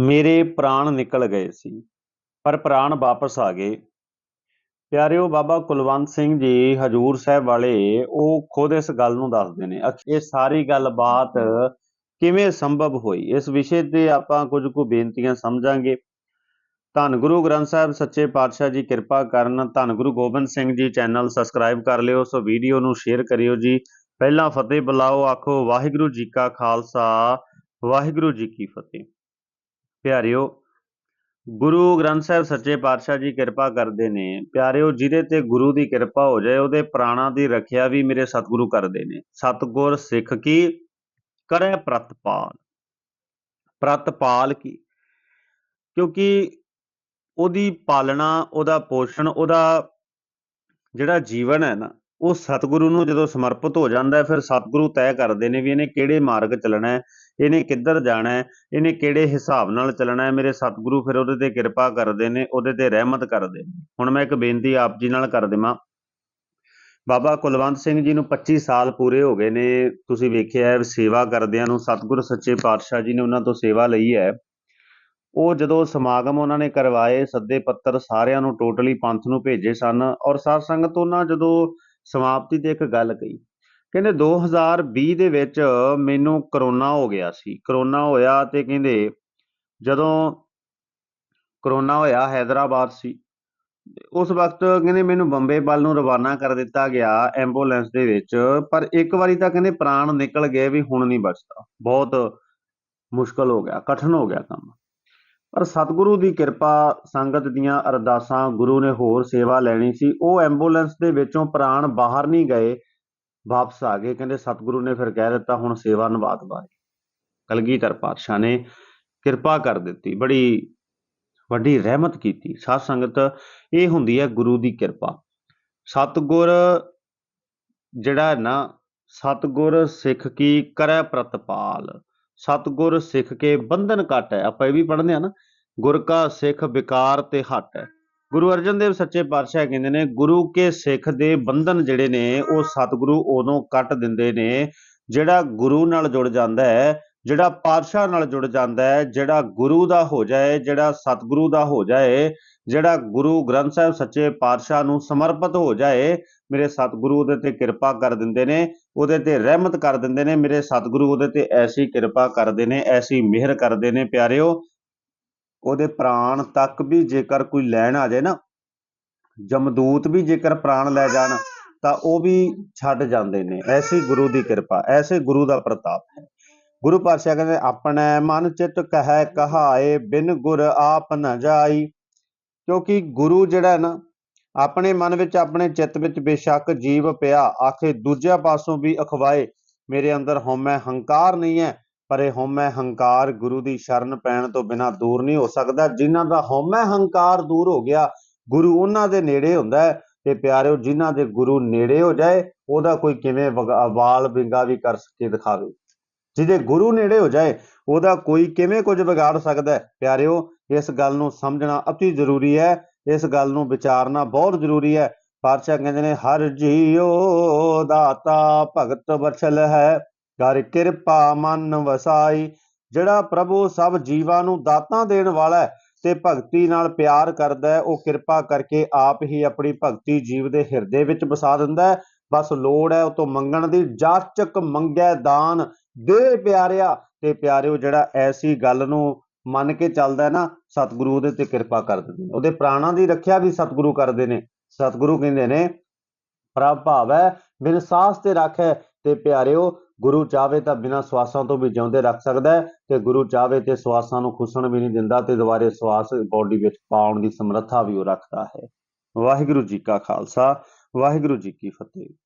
ਮੇਰੇ ਪ੍ਰਾਣ ਨਿਕਲ ਗਏ ਸੀ, ਪਰ ਪ੍ਰਾਣ ਵਾਪਸ ਆ ਗਏ। ਪਿਆਰਿਓ ਬਾਬਾ ਕੁਲਵੰਤ ਸਿੰਘ ਜੀ, ਹਜੂਰ ਸਾਹਿਬ ਵਾਲੇ, ਉਹ ਖੁਦ ਇਸ ਗੱਲ ਨੂੰ ਦੱਸਦੇ ਨੇ ਅਖ- ਇਹ ਸਾਰੀ ਗੱਲਬਾਤ ਕਿਵੇਂ ਸੰਭਵ ਹੋਈ? ਇਸ ਵਿਸ਼ੇ ਤੇ ਆਪਾਂ ਕੁਝ ਕੁ ਬੇਨਤੀਆਂ ਸਮਝਾਂਗੇ। ਧੰਨ ਗੁਰੂ ਗ੍ਰੰਥ ਸਾਹਿਬ, ਸੱਚੇ ਪਾਤਸ਼ਾਹ ਜੀ, ਕਿਰਪਾ ਕਰਨ। ਧੰਨ ਗੁਰੂ ਗੋਬਿੰਦ ਸਿੰਘ ਜੀ, ਚੈਨਲ ਸਬਸਕ੍ਰਾਈਬ ਕਰ ਲਿਓ, ਸੋ ਵੀਡੀਓ ਨੂੰ ਸ਼ੇਅਰ ਕਰਿਓ ਜੀ। ਪਹਿਲਾਂ ਫਤਿਹ ਬੁਲਾਓ, ਆਖੋ ਵਾਹਿਗੁਰੂ ਜੀ ਕਾ ਖਾਲਸਾ, ਵਾਹਿਗੁਰੂ ਜੀ ਕੀ ਫਤਿਹ। ਪਿਆਰਿਓ, ਗੁਰੂ ਗ੍ਰੰਥ ਸਾਹਿਬ ਸੱਚੇ ਪਾਤਸ਼ਾਹ ਜੀ ਕਿਰਪਾ ਕਰਦੇ ਨੇ। ਪਿਆਰਿਓ, ਜਿਹਦੇ ਤੇ ਗੁਰੂ ਦੀ ਕਿਰਪਾ ਹੋ ਜਾਏ, ਉਹਦੇ ਪ੍ਰਾਣਾਂ ਦੀ ਰੱਖਿਆ ਵੀ ਮੇਰੇ ਸਤਿਗੁਰੂ ਕਰਦੇ ਨੇ। ਸਤਿਗੁਰ ਸਿੱਖ ਕੀ? ਕਰੈ ਪ੍ਰਤਪਾਲ। ਪ੍ਰਤਪਾਲ ਕੀ? ਕਿਉਂਕਿ ਉਹਦੀ ਪਾਲਣਾ, ਉਹਦਾ ਪੋਸ਼ਣ, ਉਹਦਾ ਜਿਹੜਾ ਜੀਵਨ ਹੈ ਨਾ, ਉਹ ਸਤਿਗੁਰੂ ਨੂੰ ਜਦੋਂ ਸਮਰਪਿਤ ਹੋ ਜਾਂਦਾ ਫਿਰ ਸਤਿਗੁਰੂ ਤੈਅ ਕਰਦੇ ਨੇ ਵੀ ਇਹਨੇ ਕਿਹੜੇ ਮਾਰਗ ਚੱਲਣਾ ਹੈ। ਇਹਨੇ ਕਿੱਧਰ ਜਾਣਾ ਹੈ? ਇਹਨੇ ਕਿਹੜੇ ਹਿਸਾਬ ਨਾਲ ਚੱਲਣਾ ਹੈ? ਮੇਰੇ ਸਤਿਗੁਰੂ ਫਿਰ ਉਹਦੇ ਤੇ ਕਿਰਪਾ ਕਰਦੇ ਨੇ, ਉਹਦੇ ਤੇ ਰਹਿਮਤ ਕਰਦੇ ਨੇ। ਹੁਣ ਮੈਂ ਇੱਕ ਬੇਨਤੀ ਆਪ ਜੀ ਨਾਲ ਕਰ ਦੇਵਾਂ। ਬਾਬਾ ਕੁਲਵੰਤ ਸਿੰਘ ਜੀ ਨੂੰ 25 ਸਾਲ ਪੂਰੇ ਹੋ ਗਏ ਨੇ। ਤੁਸੀਂ ਵੇਖਿਆ ਹੈ, ਸੇਵਾ ਕਰਦਿਆਂ ਨੂੰ ਸਤਿਗੁਰ ਸੱਚੇ ਪਾਤਸ਼ਾਹ ਜੀ ਨੇ ਉਹਨਾਂ ਤੋਂ ਸੇਵਾ ਲਈ ਹੈ। ਉਹ ਜਦੋਂ ਸਮਾਗਮ ਉਹਨਾਂ ਨੇ ਕਰਵਾਏ, ਸੱਦੇ ਪੱਤਰ ਸਾਰਿਆਂ ਨੂੰ ਟੋਟਲੀ ਪੰਥ ਨੂੰ ਭੇਜੇ ਸਨ। ਔਰ ਸਾਧ ਸੰਗਤ ਉਹਨਾਂ ਜਦੋਂ ਸਮਾਪਤੀ ਤੇ ਇੱਕ ਗੱਲ ਕਹੀ ਕਹਿੰਦੇ 2020 ਦੇ ਵਿੱਚ ਮੈਨੂੰ ਕਰੋਨਾ ਹੋ ਗਿਆ ਸੀ। ਕਰੋਨਾ ਹੋਇਆ ਤੇ ਕਹਿੰਦੇ ਜਦੋਂ ਕਰੋਨਾ ਹੋਇਆ ਹైదరాబాద్ ਸੀ। ਉਸ ਵਕਤ ਕਹਿੰਦੇ ਮੈਨੂੰ ਬੰਬੇ ਵੱਲ ਨੂੰ ਰਵਾਨਾ ਕਰ ਦਿੱਤਾ ਗਿਆ ਐਂਬੂਲੈਂਸ ਦੇ ਵਿੱਚ, ਪਰ ਇੱਕ ਵਾਰੀ ਤਾਂ ਕਹਿੰਦੇ ਪ੍ਰਾਣ ਨਿਕਲ ਗਏ ਵੀ ਹੁਣ ਨਹੀਂ ਬਚਦਾ। ਬਹੁਤ ਮੁਸ਼ਕਲ ਹੋ ਗਿਆ, ਕਠਨ ਹੋ ਗਿਆ ਕੰਮ। ਪਰ ਸਤਿਗੁਰੂ ਦੀ ਕਿਰਪਾ, ਸੰਗਤ ਦੀਆਂ ਅਰਦਾਸਾਂ ਗੁਰੂ ਨੇ ਹੋਰ ਸੇਵਾ ਲੈਣੀ ਸੀ। ਉਹ ਐਂਬੂਲੈਂਸ ਦੇ ਵਿੱਚੋਂ ਪ੍ਰਾਣ ਬਾਹਰ ਨਹੀਂ ਗਏ। ਵਾਪਸ ਆ ਗਏ। ਕਹਿੰਦੇ ਸਤਿਗੁਰੂ ਨੇ ਫਿਰ ਕਹਿ ਦਿੱਤਾ, ਹੁਣ ਸੇਵਾ ਨਿਭਾ ਦਵਾਏ ਕਲਗੀਧਰ ਪਾਤਸ਼ਾਹ ਨੇ ਕਿਰਪਾ ਕਰ ਦਿੱਤੀ, ਬੜੀ ਵੱਡੀ ਰਹਿਮਤ ਕੀਤੀ। ਸਾਧ ਸੰਗਤ, ਇਹ ਹੁੰਦੀ ਹੈ ਗੁਰੂ ਦੀ ਕਿਰਪਾ। ਸਤਿਗੁਰ ਜਿਹੜਾ ਹੈ ਨਾ, ਸਤਿਗੁਰ ਸਿੱਖ ਕੀ ਕਰੈ ਪ੍ਰਤਪਾਲ। ਸਤਿਗੁਰ ਸਿੱਖ ਕੇ ਬੰਧਨ ਘਟ ਹੈ। ਆਪਾਂ ਇਹ ਵੀ ਪੜ੍ਹਦੇ ਆ ਨਾ, ਗੁਰ ਕਾ ਸਿੱਖ ਵਿਕਾਰ ਤੇ ਹਟ ਹੈ। ਗੁਰੂ ਅਰਜਨ ਦੇਵ ਸੱਚੇ ਪਾਤਸ਼ਾਹ ਕਹਿੰਦੇ ਨੇ, ਗੁਰੂ ਕੇ ਸਿੱਖ ਦੇ ਬੰਧਨ ਜਿਹੜੇ ਨੇ, ਉਹ ਸਤਿਗੁਰੂ ਉਦੋਂ ਕੱਟ ਦਿੰਦੇ ਨੇ, ਜਿਹੜਾ ਗੁਰੂ ਨਾਲ ਜੁੜ ਜਾਂਦਾ ਹੈ, ਜਿਹੜਾ ਪਾਤਸ਼ਾਹ ਨਾਲ ਜੁੜ ਜਾਂਦਾ ਹੈ, ਜਿਹੜਾ ਗੁਰੂ ਦਾ ਹੋ ਜਾਏ, ਜਿਹੜਾ ਸਤਿਗੁਰੂ ਦਾ ਹੋ ਜਾਏ, ਜਿਹੜਾ ਗੁਰੂ ਗ੍ਰੰਥ ਸਾਹਿਬ ਸੱਚੇ ਪਾਤਸ਼ਾਹ ਨੂੰ ਸਮਰਪਿਤ ਹੋ ਜਾਏ, ਮੇਰੇ ਸਤਿਗੁਰੂ ਉਹਦੇ ਤੇ ਕਿਰਪਾ ਕਰ ਦਿੰਦੇ ਨੇ, ਉਹਦੇ ਤੇ ਰਹਿਮਤ ਕਰ ਦਿੰਦੇ ਨੇ, ਮੇਰੇ ਸਤਿਗੁਰੂ ਉਹਦੇ ਤੇ ਐਸੀ ਕਿਰਪਾ ਕਰਦੇ ਨੇ, ਐਸੀ ਮਿਹਰ ਕਰਦੇ ਨੇ, ਪਿਆਰਿਓ। ਉਹਦੇ ਪ੍ਰਾਣ ਤੱਕ ਵੀ ਜੇਕਰ ਕੋਈ ਲੈਣ ਆ ਜਾਏ ਨਾ, ਜਮਦੂਤ ਵੀ ਜੇਕਰ ਪ੍ਰਾਣ ਲੈ ਜਾਣ, ਤਾਂ ਉਹ ਵੀ ਛੱਡ ਜਾਂਦੇ ਨੇ। ਐਸੀ ਗੁਰੂ ਦੀ ਕਿਰਪਾ ਐਸੇ ਗੁਰੂ ਦਾ ਪ੍ਰਤਾਪ। ਹੈ ਗੁਰੂ ਪਾਤਸ਼ਾਹ ਕਹਿੰਦੇ, ਆਪਣੇ ਮਨ ਚਿਤ ਕਹੈ ਕਹਾਏ, ਬਿਨ ਗੁਰ ਆਪ ਨ ਜਾਈ। ਕਿਉਂਕਿ ਗੁਰੂ ਜਿਹੜਾ ਨਾ, ਆਪਣੇ ਮਨ ਵਿੱਚ, ਆਪਣੇ ਚਿੱਤ ਵਿੱਚ ਬੇਸ਼ੱਕ ਜੀਵ ਪਿਆ, ਆਖੇ ਦੂਜਿਆਂ ਪਾਸੋਂ ਵੀ ਅਖਵਾਏ, ਮੇਰੇ ਅੰਦਰ ਹਉਮੈ ਹੰਕਾਰ ਨਹੀਂ ਹੈ ਪਰ ਇਹ ਹਉਮੈ ਹੰਕਾਰ ਗੁਰੂ ਦੀ ਸ਼ਰਨ ਪੈਣ ਤੋਂ ਬਿਨਾ ਦੂਰ ਨਹੀਂ ਹੋ ਸਕਦਾ। ਜਿਨ੍ਹਾਂ ਦਾ ਹਉਮੈ ਹੰਕਾਰ ਦੂਰ ਹੋ ਗਿਆ, ਗੁਰੂ ਉਹਨਾਂ ਦੇ ਨੇੜੇ ਹੁੰਦਾ ਹੈ। ਤੇ ਪਿਆਰਿਓ, ਜਿਨ੍ਹਾਂ ਦੇ ਗੁਰੂ ਨੇੜੇ ਹੋ ਜਾਏ, ਉਹਦਾ ਕੋਈ ਕਿਵੇਂ ਵਗਾ- ਵਾਲ ਵਿੰਗਾ ਵੀ ਕਰ ਕੇ ਦਿਖਾਵੇ। ਜਿਹਦੇ ਗੁਰੂ ਨੇੜੇ ਹੋ ਜਾਏ, ਉਹਦਾ ਕੋਈ ਕਿਵੇਂ ਕੁਝ ਵਿਗਾੜ ਸਕਦਾ ਹੈ। ਪਿਆਰਿਓ, ਇਸ ਗੱਲ ਨੂੰ ਸਮਝਣਾ ਅਤੀ ਜ਼ਰੂਰੀ ਹੈ। ਇਸ ਗੱਲ ਨੂੰ ਵਿਚਾਰਨਾ ਬਹੁਤ ਜ਼ਰੂਰੀ ਹੈ। ਪਾਤਸ਼ਾਹ ਕਹਿੰਦੇ ਨੇ, ਹਰ ਜੀਉ ਦਾਤਾ ਭਗਤ ਵਛਲ ਹੈ। ਕਰ ਕਿਰਪਾ ਮਨ ਵਸਾਈ, ਜਿਹੜਾ ਪ੍ਰਭੂ ਸਭ ਜੀਵਾਂ ਨੂੰ ਦਾਤਾਂ ਦੇਣ ਵਾਲਾ ਹੈ ਤੇ ਭਗਤੀ ਨਾਲ ਪਿਆਰ ਕਰਦਾ ਹੈ, ਉਹ ਕਿਰਪਾ ਕਰਕੇ ਆਪ ਹੀ ਆਪਣੀ ਭਗਤੀ ਜੀਵ ਦੇ ਹਿਰਦੇ ਵਿੱਚ ਵਸਾ ਦਿੰਦਾ ਹੈ। ਬਸ ਲੋੜ ਹੈ ਉਹ ਤੋਂ ਮੰਗਣ ਦੀ, ਜਾਚਕ ਮੰਗੈ ਦਾਨ, ਦੇ ਪਿਆਰਿਆ। ਤੇ ਪਿਆਰਿਓ, ਜਿਹੜਾ ਐਸੀ ਗੱਲ ਨੂੰ ਮੰਨ ਕੇ ਚੱਲਦਾ ਹੈ ਨਾ, ਸਤਿਗੁਰੂ ਉਹਦੇ ਤੇ ਕਿਰਪਾ ਕਰ ਦਿੰਦੇ ਨੇ। ਉਹਦੇ ਪ੍ਰਾਣਾਂ ਦੀ ਰੱਖਿਆ ਵੀ ਸਤਿਗੁਰੂ ਕਰਦੇ ਨੇ। ਸਤਿਗੁਰੂ ਕਹਿੰਦੇ ਨੇ, ਪ੍ਰਭ ਭਾਵੈ, ਬਿਨ ਸਾਸ ਤੇ ਰੱਖੈ। ਤੇ ਪਿਆਰਿਓ ਗੁਰੂ ਚਾਵੇ ਤਾਂ ਬਿਨਾਂ ਸਵਾਸਾਂ ਤੋਂ ਵੀ ਜਿਉਂਦੇ ਰੱਖ ਸਕਦਾ ਹੈ ਤੇ ਗੁਰੂ ਚਾਵੇ ਤੇ ਸਵਾਸਾਂ ਨੂੰ ਖੁਸਣ ਵੀ ਨਹੀਂ ਦਿੰਦਾ ਤੇ ਦੁਬਾਰੇ ਸਵਾਸ ਬੋਡੀ ਵਿੱਚ ਪਾਉਣ ਦੀ ਸਮਰੱਥਾ ਵੀ ਉਹ ਰੱਖਦਾ ਹੈ। ਵਾਹਿਗੁਰੂ ਜੀ ਕਾ ਖਾਲਸਾ, ਵਾਹਿਗੁਰੂ ਜੀ ਕੀ ਫਤਿਹ।